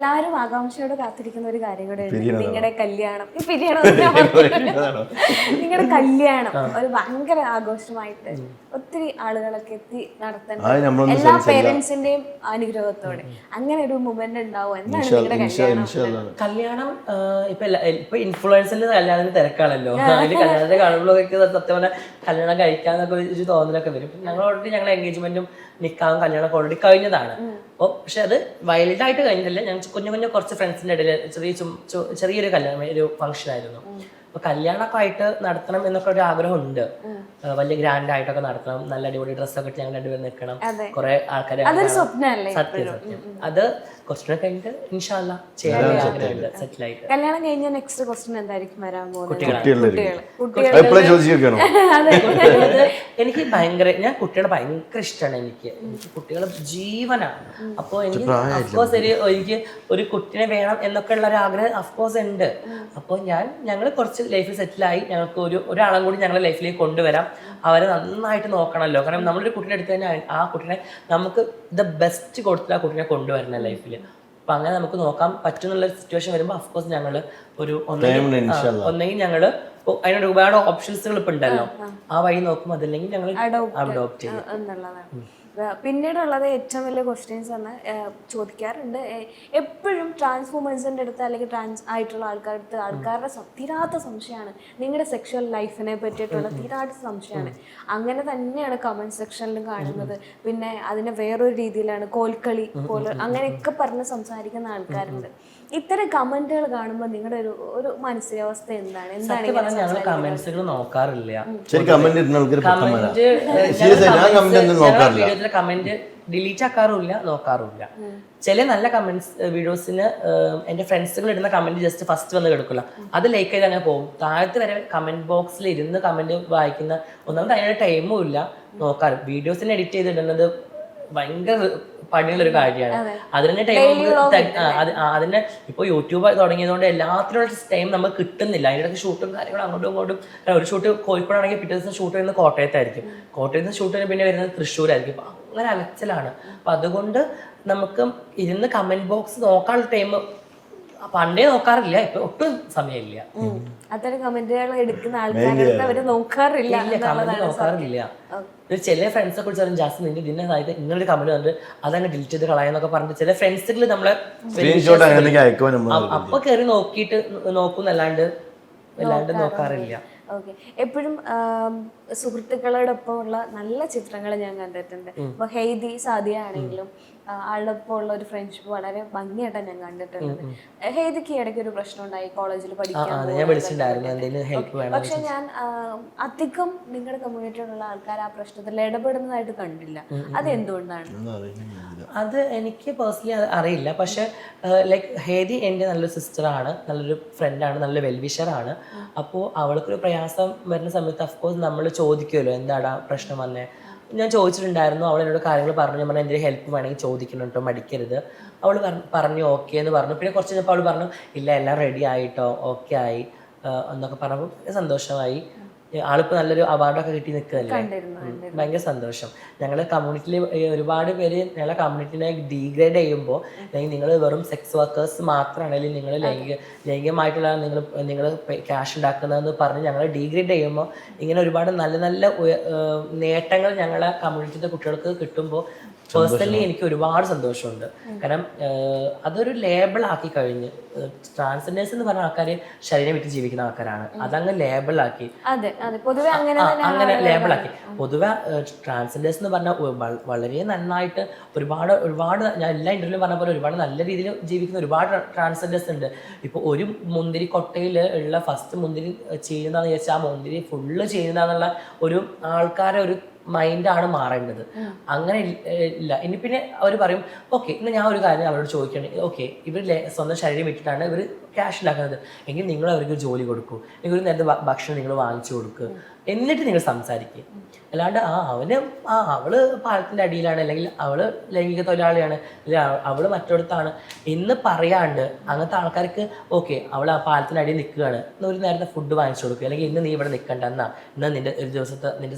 എല്ലാവരും ആകാംക്ഷയോട് കാത്തിരിക്കുന്ന ഒരു കാര്യം കൂടെ നിങ്ങളുടെ കല്യാണം. ഈ പിരിയണം നിങ്ങളുടെ കല്യാണം. ഒരു ഭയങ്കര ആഘോഷമായിട്ട് ഒത്തിരി ആളുകളൊക്കെ എത്തി നമ്മളൊന്നും എല്ലാ. പേരൻസിന്റെയും അനുഗ്രഹത്തോടെ. അങ്ങനെ ഒരു മൊമെന്റ് ഉണ്ടാവും. എന്താണ് നിങ്ങളുടെ കല്യാണം? കല്യാണം ഇപ്പൊ ഇൻഫ്ലുവൻസിന്റെ കല്യാണത്തിന് തിരക്കാണല്ലോ. കല്യാണത്തിന്റെ കാണുമ്പോഴൊക്കെ സത്യം പറഞ്ഞാൽ കല്യാണം കഴിക്കാന്നൊക്കെ ഒരു തോന്നലൊക്കെ വരും. ഞങ്ങൾ ഓൾറെഡി ഞങ്ങൾ എൻഗേജ്മെന്റും നിക്കാവും കല്യാണം ഓൾറെഡി കഴിഞ്ഞതാണ്. അപ്പോൾ പക്ഷെ അത് വൈൽഡായിട്ട് കഴിഞ്ഞിട്ടില്ല ഞങ്ങൾ കുഞ്ഞു കുഞ്ഞു കുറച്ച് ഫ്രണ്ട്സിന്റെ ഇടയിൽ ചെറിയ ചെറിയൊരു കല്യാണം ഒരു ഫംഗ്ഷൻ ആയിരുന്നു. അപ്പൊ കല്യാണമൊക്കെ ആയിട്ട് നടത്തണം എന്നൊക്കെ ഒരു ആഗ്രഹം ഉണ്ട് വലിയ ഗ്രാൻഡ് ആയിട്ടൊക്കെ നടത്തണം. നല്ല അടിപൊളി ഡ്രസ്സൊക്കെ ഇട്ട് ഞങ്ങൾ രണ്ടുപേരും നിൽക്കണം. കുറെ ആൾക്കാരെ സത്യം സത്യം. അത് കുറച്ചുകൂടെ കഴിഞ്ഞിട്ട് ഇൻഷാല്ല ചെയ്യാൻ ആഗ്രഹമുണ്ട്. സെറ്റിൽ ആയിട്ട്. കല്യാണം കഴിഞ്ഞ നെക്സ്റ്റ് ക്വസ്റ്റ്യൻ എന്തായിരിക്കും വരാൻ പോകുന്നത്? എനിക്ക് ഭയങ്കര ഞാൻ കുട്ടികളെ ഭയങ്കര ഇഷ്ടമാണ് എനിക്ക്. കുട്ടികൾ കുട്ടികളെ ജീവനാണ്. അപ്പോൾ എനിക്ക് അഫ്കോഴ്സ് ഒരു എനിക്ക് ഒരു കുട്ടിനെ വേണം എന്നൊക്കെ ഉള്ള ഒരു ആഗ്രഹം അഫ്കോഴ്സ് ഉണ്ട്. അപ്പോൾ ഞാൻ ഞങ്ങൾ കുറച്ച് ലൈഫിൽ സെറ്റിലായി ഞങ്ങൾക്ക് ഒരു ഒരാളും കൂടി ഞങ്ങളുടെ ലൈഫിലേക്ക് കൊണ്ടുവരാം. അവരെ നന്നായിട്ട് നോക്കണമല്ലോ. കാരണം നമ്മളൊരു കുട്ടീനെ എടുത്തു കഴിഞ്ഞാൽ ആ കുട്ടീനെ നമുക്ക് ദ ബെസ്റ്റ് കൊടുത്തിട്ട് ആ കുട്ടീനെ കൊണ്ടുവരണം ലൈഫിൽ അപ്പൊ അങ്ങനെ നമുക്ക് നോക്കാൻ പറ്റുന്നുള്ള സിറ്റുവേഷൻ വരുമ്പോൾ അഫ്കോഴ്സ് ഞങ്ങൾ ഒരു ഒന്നെങ്കിൽ ഞങ്ങൾ ഒന്നെങ്കിൽ ഇപ്പൊ ഒരുപാട് ഓപ്ഷൻസുകൾ ഇപ്പൊ ഉണ്ടല്ലോ. ആ വഴി നോക്കുമ്പോൾ അതല്ലെങ്കിൽ ഞങ്ങൾ അഡോപ്റ്റ് ചെയ്യും. പിന്നീടുള്ളത് ഏറ്റവും വലിയ ക്വസ്റ്റ്യൻസ് ആണ് ചോദിക്കാറുണ്ട്. എപ്പോഴും ട്രാൻസ്ഫോമേഴ്സിന്റെ അടുത്ത് അല്ലെങ്കിൽ ട്രാൻസ് ആയിട്ടുള്ള ആൾക്കാരുടെ അടുത്ത് ആൾക്കാരുടെ തീരാത്ത സംശയമാണ്. നിങ്ങളുടെ സെക്ഷൽ ലൈഫിനെ പറ്റിയിട്ടുള്ള തീരാത്ത സംശയമാണ്. അങ്ങനെ തന്നെയാണ് കമന്റ് സെക്ഷനിലും കാണുന്നത്. പിന്നെ അതിനെ വേറൊരു രീതിയിലാണ് കോൽക്കളി പോലെ അങ്ങനെയൊക്കെ പറഞ്ഞ് സംസാരിക്കുന്ന ആൾക്കാരുണ്ട്. ഇത്തരം കമന്റുകൾ കാണുമ്പോൾ നിങ്ങളുടെ ഒരു ഒരു മാനസികാവസ്ഥ എന്താണ്? എന്താണ് സത്യം പറഞ്ഞാൽ ഞങ്ങൾ കമന്റ്സുകൾ നോക്കാറില്ല. ശരി കമന്റ് കമന്റ് ഡിലീറ്റ് ആക്കാറുമില്ല നോക്കാറുമില്ല. ചില നല്ല കമന്റ്സ് വീഡിയോസിന് എന്റെ ഫ്രണ്ട്സുകൾ ഇടുന്ന കമന്റ് ജസ്റ്റ് ഫസ്റ്റ് വന്ന് കിടക്കില്ല അത് ലൈക്ക് ചെയ്ത് അങ്ങനെ പോകും. താഴത്ത് വരെ കമന്റ് ബോക്സിൽ ഇരുന്ന് കമന്റ് വായിക്കുന്ന ഒന്നാമത് അതിനുള്ള ടൈമും ഇല്ല. നോക്കാറ്. വീഡിയോസിന് എഡിറ്റ് ചെയ്ത് ഇടുന്നത് ഭയങ്കര പണിയുള്ളൊരു കാര്യമാണ്. അതിന് ടൈം അതിന് ഇപ്പോൾ യൂട്യൂബ് തുടങ്ങിയതുകൊണ്ട് എല്ലാത്തിനുള്ള ടൈം നമുക്ക് കിട്ടുന്നില്ല. അതിനിടയ്ക്ക് ഷൂട്ടും കാര്യങ്ങളും അങ്ങോട്ടും ഇങ്ങോട്ടും. ഒരു ഷൂട്ട് കോഴിക്കോടാണെങ്കിൽ പിറ്റേ ദിവസം ഷൂട്ട് വരുന്നത് കോട്ടയത്തായിരിക്കും. കോട്ടയത്ത് നിന്ന് ഷൂട്ട് പിന്നെ വരുന്നത് തൃശ്ശൂരായിരിക്കും. അപ്പൊ അങ്ങനെ അലച്ചിലാണ്. അപ്പൊ അതുകൊണ്ട് നമുക്ക് ഇരുന്ന് കമന്റ് ബോക്സ് നോക്കാനുള്ള ടൈം പണ്ടേ നോക്കാറില്ല ഇപ്പൊ ഒട്ടും സമയമില്ല. അത്തരം കമന്റുകൾ എടുക്കുന്ന ആൾക്കാരുടെ അവർ നോക്കാറില്ല ഇല്ല കമന്റ് നോക്കാറില്ല. ഒരു ചില ഫ്രണ്ട്സെ കുറിച്ച് പറയും ജാസ്തി നിന്റെ ഇതിന്റെ അതായത് ഒരു കമന്റ് വന്നിട്ട് അതങ്ങ് ഡിലീറ്റ് ചെയ്ത് കളയെന്നൊക്കെ പറഞ്ഞിട്ട് ചില ഫ്രണ്ട്സിൽ നമ്മളെ സ്ക്രീൻഷോട്ട് അങ്ങനെ അയക്കുവാൻ നമ്മൾ അ- അപ്പൊ കയറി നോക്കിയിട്ട് നോക്കുന്നല്ലാണ്ട് അല്ലാണ്ട് നോക്കാറില്ല. ഓക്കെ. എപ്പോഴും സുഹൃത്തുക്കളോടൊപ്പം ഉള്ള നല്ല ചിത്രങ്ങൾ ഞാൻ കണ്ടിട്ടുണ്ട്. ഇപ്പൊ ഹെയ്തി സാദിയ ആണെങ്കിലും ആ, ഉള്ള ഒരു ഫ്രണ്ട്ഷിപ്പ് വളരെ ഭംഗിയായിട്ടാണ് ഞാൻ കണ്ടിട്ടുള്ളത്. ഹേതിക്ക് ഇടയ്ക്ക് ഒരു പ്രശ്നം ഉണ്ടായി കോളേജിൽ പഠിക്കാൻ പക്ഷെ ഞാൻ അധികം നിങ്ങളുടെ കമ്മ്യൂണിറ്റിയിലുള്ള ആൾക്കാർ ആ പ്രശ്നത്തിൽ ഇടപെടുന്നതായിട്ട് കണ്ടില്ല. അത് എന്തുകൊണ്ടാണ് അത് എനിക്ക് പേഴ്സണലി അറിയില്ല. പക്ഷെ ലൈക്ക് ഹേദി എന്റെ നല്ലൊരു സിസ്റ്ററാണ് നല്ലൊരു ഫ്രണ്ടാണ് നല്ലൊരു വെൽവിഷറാണ് അപ്പോൾ അവൾക്കൊരു പ്രയാസം വരുന്ന സമയത്ത് അഫ്കോഴ്സ് നമ്മൾ ചോദിക്കുമല്ലോ എന്താടാ പ്രശ്നം വന്നേ? ഞാൻ ചോദിച്ചിട്ടുണ്ടായിരുന്നു. അവൾ എന്നോട് കാര്യങ്ങൾ പറഞ്ഞു. ഞാൻ പറഞ്ഞു എന്തെങ്കിലും ഹെൽപ്പ് വേണമെങ്കിൽ ചോദിക്കണം കേട്ടോ മടിക്കരുത്. അവൾ പറഞ്ഞു ഓക്കെ എന്ന് പറഞ്ഞു. പിന്നെ കുറച്ച് കഴിഞ്ഞപ്പോൾ അവൾ പറഞ്ഞു ഇല്ല എല്ലാം റെഡി ആയിട്ടോ? ഓക്കെ ആയി. എന്നൊക്കെ പറഞ്ഞപ്പോൾ സന്തോഷമായി. ആളിപ്പോൾ നല്ലൊരു അവാർഡൊക്കെ കിട്ടി നിൽക്കുകയല്ലേ. ഭയങ്കര സന്തോഷം. ഞങ്ങളെ കമ്മ്യൂണിറ്റിയിൽ ഒരുപാട് പേര് ഞങ്ങളെ കമ്മ്യൂണിറ്റിനെ ഡീഗ്രേഡ് ചെയ്യുമ്പോൾ അല്ലെങ്കിൽ നിങ്ങൾ വെറും സെക്സ് വർക്കേഴ്സ് മാത്രമാണ് അല്ലെങ്കിൽ നിങ്ങൾ ലൈംഗിക ലൈംഗികമായിട്ടുള്ള നിങ്ങൾ നിങ്ങൾ ക്യാഷ് ഉണ്ടാക്കുന്നതെന്ന് പറഞ്ഞ് ഞങ്ങളെ ഡീഗ്രേഡ് ചെയ്യുമ്പോൾ ഇങ്ങനെ ഒരുപാട് നല്ല നല്ല നേട്ടങ്ങൾ ഞങ്ങളെ കമ്മ്യൂണിറ്റിയിലെ കുട്ടികൾക്ക് കിട്ടുമ്പോൾ പേഴ്സണലി എനിക്ക് ഒരുപാട് സന്തോഷമുണ്ട്. കാരണം അതൊരു ലേബിൾ ആക്കി കഴിഞ്ഞ് ട്രാൻസ്ജെൻഡേഴ്സ് എന്ന് പറഞ്ഞ ആൾക്കാർ ശരീരം വിട്ട് ജീവിക്കുന്ന ആൾക്കാരാണ്. അതങ്ങ് ലേബിൾ അങ്ങനെ ലേബിളാക്കി. പൊതുവെ ട്രാൻസ്ജെൻഡേഴ്സ് എന്ന് പറഞ്ഞാൽ വളരെ നന്നായിട്ട് ഒരുപാട് ഒരുപാട് ഞാൻ എല്ലാ ഇന്റർവ്യൂലും പറഞ്ഞ പോലെ ഒരുപാട് നല്ല രീതിയിൽ ജീവിക്കുന്ന ഒരുപാട് ട്രാൻസ്ജെൻഡേഴ്സ് ഉണ്ട്. ഇപ്പോൾ ഒരു മുന്തിരി കൊട്ടയിൽ ഉള്ള ഫസ്റ്റ് മുന്തിരി ചെയ്യുന്നതെന്ന് വെച്ചാൽ ആ മുന്തിരി ഫുള്ള് ചെയ്യുന്നതെന്നുള്ള ഒരു ആൾക്കാരെ ഒരു മൈൻഡാണ് മാറേണ്ടത്. അങ്ങനെ ഇല്ല- ഇനി പിന്നെ അവർ പറയും ഓക്കെ ഇന്ന് ഞാൻ ഒരു കാര്യം അവരോട് ചോദിക്കുകയാണെങ്കിൽ ഓക്കെ ഇവർ സ്വന്തം ശരീരം വിട്ടിട്ടാണ് ഇവർ ക്യാഷ് ഉണ്ടാക്കുന്നത് എങ്കിൽ നിങ്ങൾ അവർക്ക് ജോലി കൊടുക്കൂ. അല്ലെങ്കിൽ ഒരു നേരത്തെ ഭക്ഷണം നിങ്ങൾ വാങ്ങിച്ചു കൊടുക്കുക എന്നിട്ട് നിങ്ങൾ സംസാരിക്കുക അല്ലാണ്ട് ആ അവന് ആ അവൾ പാലത്തിന്റെ അടിയിലാണ്. അല്ലെങ്കിൽ അവൾ ലൈംഗിക തൊഴിലാളിയാണ്. അല്ലെങ്കിൽ അവ- അവൾ മറ്റൊടത്താണ് എന്ന് പറയാണ്ട് അങ്ങനത്തെ ആൾക്കാർക്ക് ഓക്കെ അവൾ ആ പാലത്തിന്റെ അടിയിൽ നിൽക്കുകയാണ്. ഒരു നേരത്തെ ഫുഡ് വാങ്ങിച്ചു കൊടുക്കുക അല്ലെങ്കിൽ ഇന്ന് നീ ഇവിടെ നിൽക്കണ്ട. എന്നാ ഇന്ന് നിന്റെ ഒരു ദിവസത്തെ നിന്റെ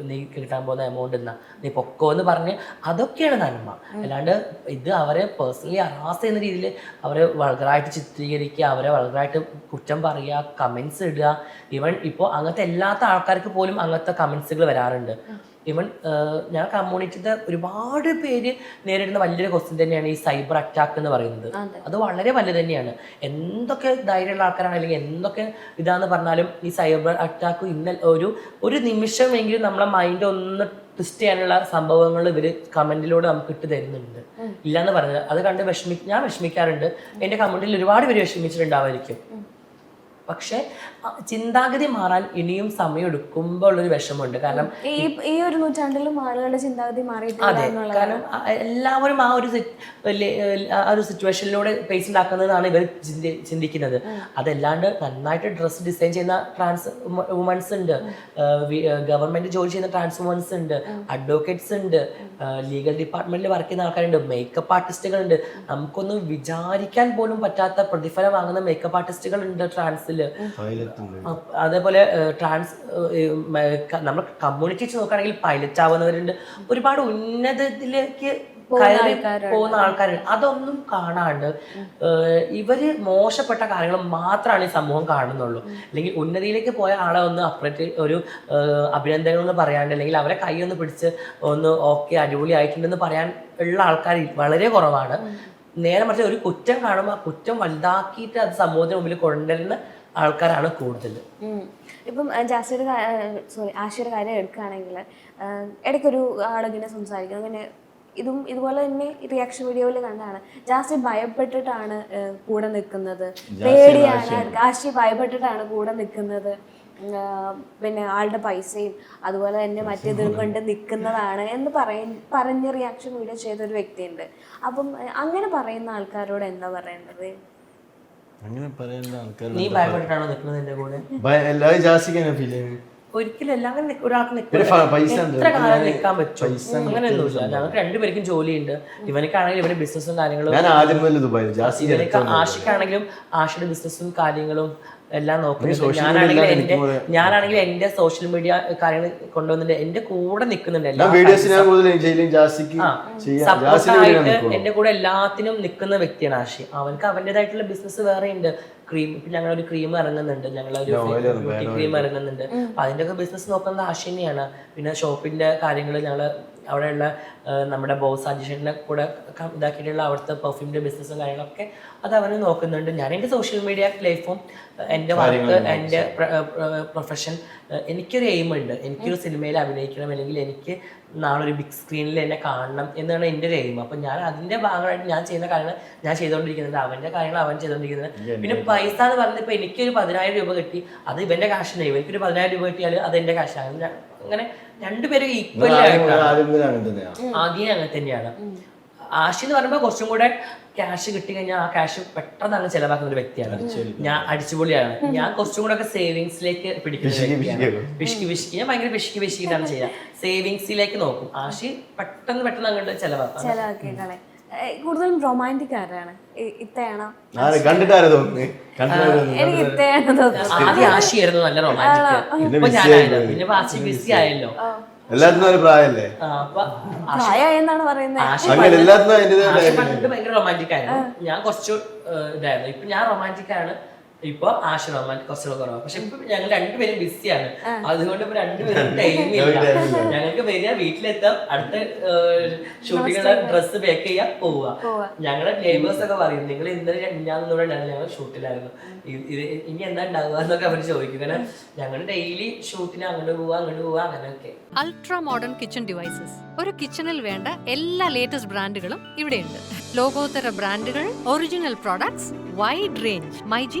നീ കിട്ടാൻ പോകുന്ന എമൗണ്ട് എന്നാ നീ പൊക്കോ എന്ന് പറഞ്ഞ് അതൊക്കെയാണ് നന്മ. അല്ലാണ്ട് ഇത് അവരെ പേഴ്സണലി അറാസ് ചെയ്യുന്ന രീതിയിൽ അവരെ വളരായിട്ട് ചിത്രീകരിക്കുക അവരെ വളരായിട്ട് കുറ്റം പറയുക കമൻസ് ഇടുക. ഇവൻ ഇപ്പോൾ അങ്ങനത്തെ എല്ലാത്ത ആൾക്കാർക്ക് പോലും അങ്ങനത്തെ കമൻസുകൾ വരാറുണ്ട്. ഈവൻ ഞാൻ കമ്മ്യൂണിറ്റിയുടെ ഒരുപാട് പേര് നേരിടുന്ന വലിയൊരു ക്വസ്റ്റ്യൻ തന്നെയാണ് ഈ സൈബർ അറ്റാക്ക് എന്ന് പറയുന്നത്. അത്. വളരെ വലുത് തന്നെയാണ്. എന്തൊക്കെ ധൈര്യമുള്ള ആൾക്കാരാണ് അല്ലെങ്കിൽ എന്തൊക്കെ ഇതാന്ന് പറഞ്ഞാലും ഈ സൈബർ അറ്റാക്ക് ഇന്ന ഒരു ഒരു നിമിഷമെങ്കിലും നമ്മളെ മൈൻഡ് ഒന്ന് ട്വിസ്റ്റ് ചെയ്യാനുള്ള സംഭവങ്ങൾ ഇവർ കമന്റിലൂടെ നമുക്ക് ഇട്ട് തരുന്നുണ്ട്. ഇല്ലാന്ന് പറഞ്ഞത് അത് കണ്ട് വിഷമി ഞാൻ വിഷമിക്കാറുണ്ട്. എന്റെ കമ്മ്യൂണിറ്റിയിൽ ഒരുപാട് പേര് വിഷമിച്ചിട്ടുണ്ടാവായിരിക്കും. പക്ഷെ ചിന്താഗതി മാറാൻ ഇനിയും സമയം എടുക്കുമ്പോൾ ഉള്ളൊരു വിഷമമുണ്ട്. കാരണം ഈ ഈ ഒരു നൂറ്റാണ്ടിലും ആളുകളുടെ ചിന്താഗതി മാറിയിട്ടില്ല അതെ. കാരണം എല്ലാവരും ആ ഒരു ആ ഒരു സിറ്റുവേഷനിലൂടെ പേസ് ഉണ്ടാക്കുന്നതാണ് ഇവർ ചിന്തിക്കുന്നത്. അതല്ലാണ്ട് നന്നായിട്ട് ഡ്രസ്സ് ഡിസൈൻ ചെയ്യുന്ന ട്രാൻസ് വുമൻസ് ഉണ്ട്. ഗവൺമെന്റ് ജോലി ചെയ്യുന്ന ട്രാൻസ് വുമൻസ് ഉണ്ട് അഡ്വക്കേറ്റ്സ് ഉണ്ട്. ലീഗൽ ഡിപ്പാർട്ട്മെന്റിൽ വർക്ക് ചെയ്യുന്ന ആൾക്കാരുണ്ട്. മേക്കപ്പ് ആർട്ടിസ്റ്റുകളുണ്ട് നമുക്കൊന്നും വിചാരിക്കാൻ പോലും പറ്റാത്ത പ്രതിഫലം വാങ്ങുന്ന മേക്കപ്പ് ആർട്ടിസ്റ്റുകൾ ഉണ്ട് ട്രാൻസിൽ. ഉണ്ട് അതേപോലെ ട്രാൻസ് നമ്മൾ കമ്മ്യൂണിറ്റി വെച്ച് നോക്കുകയാണെങ്കിൽ പൈലറ്റ് ആവുന്നവരുണ്ട് ഒരുപാട് ഉന്നതത്തിലേക്ക് കയറി പോകുന്ന ആൾക്കാരുണ്ട്. അതൊന്നും കാണാണ്ട് ഇവർ മോശപ്പെട്ട കാര്യങ്ങൾ മാത്രമാണ് ഈ സമൂഹം കാണുന്നുള്ളൂ. അല്ലെങ്കിൽ ഉന്നതിയിലേക്ക് പോയ ആളെ ഒന്ന് അപ്രറ്റ് ഒരു അഭിനന്ദനം എന്ന് പറയാണ്ട് അല്ലെങ്കിൽ അവരെ കൈ ഒന്ന് പിടിച്ച് ഒന്ന് ഓക്കെ അടിപൊളി ആയിട്ടുണ്ടെന്ന് പറയാൻ ഉള്ള ആൾക്കാർ വളരെ കുറവാണ്. നേരെ മറിച്ച് ഒരു കുറ്റം കാണുമ്പോൾ ആ കുറ്റം വലുതാക്കിയിട്ട് അത് സമൂഹത്തിന് മുമ്പിൽ കൊണ്ടുവരുന്ന ആൾക്കാരാണ് കൂടുതൽ. ഇപ്പം ജാസിയുടെ സോറി ആശയുടെ കാര്യം എടുക്കുകയാണെങ്കിൽ ഇടയ്ക്കൊരു ആളിങ്ങനെ സംസാരിക്കുന്നു അങ്ങനെ ഇതും ഇതുപോലെ തന്നെ റിയാക്ഷൻ വീഡിയോയിൽ കണ്ടാണ് ജാസ്തി ഭയപ്പെട്ടിട്ടാണ് കൂടെ നിൽക്കുന്നത്. പേടിയാണ്. ആശി ഭയപ്പെട്ടിട്ടാണ് കൂടെ നിൽക്കുന്നത്. പിന്നെ ആളുടെ പൈസയും അതുപോലെ തന്നെ മറ്റേതും കൊണ്ട് നിൽക്കുന്നതാണ് എന്ന് പറയ പറഞ്ഞ് റിയാക്ഷൻ വീഡിയോ ചെയ്ത ഒരു വ്യക്തിയുണ്ട്. അപ്പം അങ്ങനെ പറയുന്ന ആൾക്കാരോട് എന്താ പറയേണ്ടത്? അങ്ങനെ ആൾക്കാർ നീ ഭയപ്പെട്ടിട്ടാണോ നിൽക്കുന്നത് എന്റെ കൂടെ? എല്ലാവരും ജാസിക്കാണ് ഫീൽ ചെയ്യുന്നത്. ഒരിക്കലും എല്ലാവരും നിക്ക- ഒരാൾക്ക് ഒരു നിൽക്കില്ല ഫ- പൈസ ഉണ്ട്. എത്ര കാലം നിൽക്കാൻ പറ്റും? അങ്ങനെയൊന്നുമില്ല ഞങ്ങൾക്ക് രണ്ടുപേർക്കും ജോലിയുണ്ട്. ഇവനക്കാണെങ്കിലും ഇവന്റെ ബിസിനസ്സും കാര്യങ്ങളും ഞാൻ ആദ്യം മുതൽ ദുബായിൽ ഇവനൊക്കെ ആഷിക്കാണെങ്കിലും ആഷയുടെ ബിസിനസ്സും കാര്യങ്ങളും എല്ലാം നോക്കുന്നുണ്ട്. ഞാനാണെങ്കിൽ എന്റെ ഞാനാണെങ്കിൽ എന്റെ സോഷ്യൽ മീഡിയ കാര്യങ്ങൾ കൊണ്ടുവന്നിട്ട് എന്റെ കൂടെ നിൽക്കുന്നുണ്ട് സപ്പോർട്ടായിട്ട് എന്റെ കൂടെ എല്ലാത്തിനും നിൽക്കുന്ന വ്യക്തിയാണ് ആഷി അവനക്ക് അവന്റേതായിട്ടുള്ള ബിസിനസ് വേറെ ഉണ്ട്. ക്രീം ഇപ്പൊ ഞങ്ങൾ ഒരു ക്രീം ഇറങ്ങുന്നുണ്ട്. ഞങ്ങളൊരു ബ്യൂട്ടി ക്രീം ഇറങ്ങുന്നുണ്ട്. അതിന്റെ ഒക്കെ ബിസിനസ് നോക്കുന്നത് ആഷി തന്നെയാണ്. പിന്നെ ഷോപ്പിന്റെ കാര്യങ്ങൾ ഞങ്ങൾ അവിടെയുള്ള നമ്മുടെ ബോസ് അജിഷനെ കൂടെ ഇതാക്കിയിട്ടുള്ള അവിടുത്തെ പെർഫ്യൂമിന്റെ ബിസിനസ്സും കാര്യങ്ങളൊക്കെ അത് അവന് നോക്കുന്നുണ്ട്. ഞാൻ എന്റെ സോഷ്യൽ മീഡിയ ലൈഫും എന്റെ വർക്ക് എന്റെ പ്രൊഫഷൻ എനിക്കൊരു എയിമുണ്ട് ഉണ്ട്. എനിക്കൊരു സിനിമയിൽ അഭിനയിക്കണം അല്ലെങ്കിൽ എനിക്ക് നാളെ ഒരു ബിഗ് സ്ക്രീനിൽ എന്നെ കാണണം എന്നാണ് എന്റെ ഒരു എയിം അപ്പം ഞാൻ അതിന്റെ ഭാഗമായിട്ട് ഞാൻ ചെയ്യുന്ന കാര്യങ്ങൾ ഞാൻ ചെയ്തുകൊണ്ടിരിക്കുന്നത് അവന്റെ കാര്യങ്ങൾ അവൻ ചെയ്തുകൊണ്ടിരിക്കുന്നത്. പിന്നെ പൈസ എന്ന് പറഞ്ഞപ്പോൾ എനിക്കൊരു പതിനായിരം രൂപ കിട്ടി അത് ഇവന്റെ കാശിന് ഇവനിക്കൊരു പതിനായിരം രൂപ കിട്ടിയാൽ അത് എന്റെ കാശാണ് ഞാൻ- അങ്ങനെ രണ്ടുപേരും ഈക്വൽ ആദ്യം അങ്ങനെ തന്നെയാണ്. ആശി എന്ന് പറയുമ്പോൾ കുറച്ചും കൂടെ ക്യാഷ് കിട്ടി കഴിഞ്ഞാൽ ആ ക്യാഷ് പെട്ടെന്ന് അങ്ങ് ചെലവാക്കുന്ന ഒരു വ്യക്തിയാണ്. ഞാൻ അടിച്ചുപൊളിയാണ്. ഞാൻ കുറച്ചും കൂടെ ഒക്കെ സേവിങ്സിലേക്ക് പിടിക്കുന്നത് വിഷ്കി പിശുക്കി പിശുക്കി ഞാൻ ഭയങ്കര പിശുക്കി വിഷ്കിട്ടാണ് ചെയ്യുക. സേവിങ്സിലേക്ക് നോക്കും. ആശി പെട്ടെന്ന് പെട്ടെന്ന് അങ്ങോട്ട് ചെലവാക്കാം. കൂടുതലും റൊമാന്റിക് ആരാണ്? ഇത്തയാണോ? എനിക്ക് ഇത്തയാണ് ആദ്യം നല്ല റൊമാന്റിക് ഇപ്പൊ ഞാനായിരുന്നു പിന്നെ വാശി ബിസി ആയല്ലോ എല്ലാത്തിനും ഒരു പ്രായമല്ലേ പറയുന്നത്. ഭയങ്കര റൊമാന്റിക് ആയിരുന്നു. ഞാൻ കുറച്ച് ഇതായിരുന്നു. ഇപ്പൊ ഞാൻ റൊമാന്റിക് ആണ്. ഇപ്പൊ ആശ്രമം കുറച്ചുകൂടെ കുറവാണ് പക്ഷെ ഇപ്പൊ ഞങ്ങൾ രണ്ടുപേരും ബിസിയാണ് അതുകൊണ്ട് ഇപ്പൊ രണ്ടുപേരും ടൈം ഇല്ല. ഞങ്ങൾക്ക് വരിക വീട്ടിലെത്താം. അടുത്ത ഷൂട്ടിങ്ങിലെ ഡ്രസ്സ് പാക്ക് ചെയ്യാൻ പോവുക. ഞങ്ങളുടെ നെയ്ബേഴ്സ് ഒക്കെ പറയും നിങ്ങൾ ഇന്നലെ ഉണ്ടായിരുന്നു ഞങ്ങൾ ഷൂട്ടിലായിരുന്നു ഇത് ഇനി എന്താ ഉണ്ടാവുക എന്നൊക്കെ അവർ ചോദിക്കും. കാരണം ഞങ്ങൾ ഡെയിലി ഷൂട്ടിന് അങ്ങോട്ട് പോവാ അങ്ങോട്ട് പോവാ അങ്ങനെയൊക്കെ. അൾട്രാ മോഡേൺ കിച്ചൺ ഡിവൈസസ് ഒരു കിച്ചണിൽ വേണ്ട എല്ലാ ലേറ്റസ്റ്റ് ബ്രാൻഡുകളും ഇവിടെയുണ്ട്. ലോകോത്തര ബ്രാൻഡുകൾ original products wide range myG